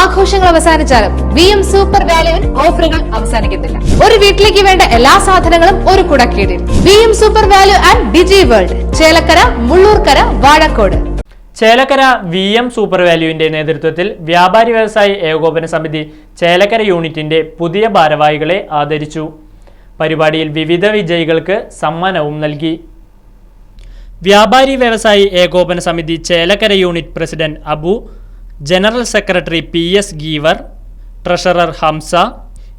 ആഘോഷങ്ങൾ അവസാനിച്ചാലും V M super വാല്യുവിൽ ഓഫറുകൾ അവസാനിക്കുന്നില്ല ഒരു വീട്ടിലേക്ക് വേണ്ട എല്ലാ സാധനങ്ങളും ഒരു കുടക്കീടിൽ. V M super value and digi world Chelakkara Mullurkara Vazhakode. Chelakkara V M super വാല്യുവിന്റെ നേതൃത്വത്തിൽ വ്യാപാരി വ്യവസായി ഏകോപന സമിതി ചേലക്കര യൂണിറ്റിന്റെ പുതിയ ഭാരവാഹികളെ ആദരിച്ചു. പരിപാടിയിൽ വിവിധ വിജയികൾക്ക് സമ്മാനവും നൽകി. വ്യാപാരി വ്യവസായി ഏകോപന സമിതി Chelakkara unit president Abu general secretary P S Geevar treasurer Hamza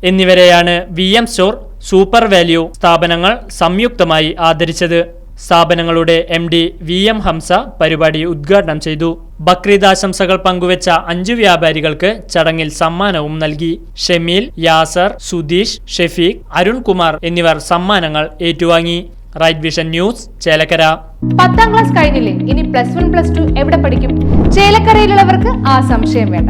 എന്നിവരെയാണ് V M store super value സ്ഥാപനങ്ങൾ സംയുക്തമായി ആദരിച്ചത്. സ്ഥാപനങ്ങളുടെ M D V M Hamza പരിപാടി ഉദ്ഘാടനം ചെയ്തു. ബക്രീദ് ആശംസകൾ പങ്കുവച്ച അഞ്ചു വ്യാപാരികൾക്ക് ചടങ്ങിൽ സമ്മാനവും നൽകി. ഷെമീൽ യാസർ സുധീഷ് ഷെഫീഖ് അരുൺകുമാർ എന്നിവർ സമ്മാനങ്ങൾ ഏറ്റുവാങ്ങി. Right vision news Chelakkara. പത്താം ക്ലാസ് കഴിഞ്ഞില്ലേ? ഇനി പ്ലസ് വൺ പ്ലസ് ടു എവിടെ പഠിക്കും? ചേലക്കരയിലുള്ളവർക്ക് ആ സംശയം വേണ്ട.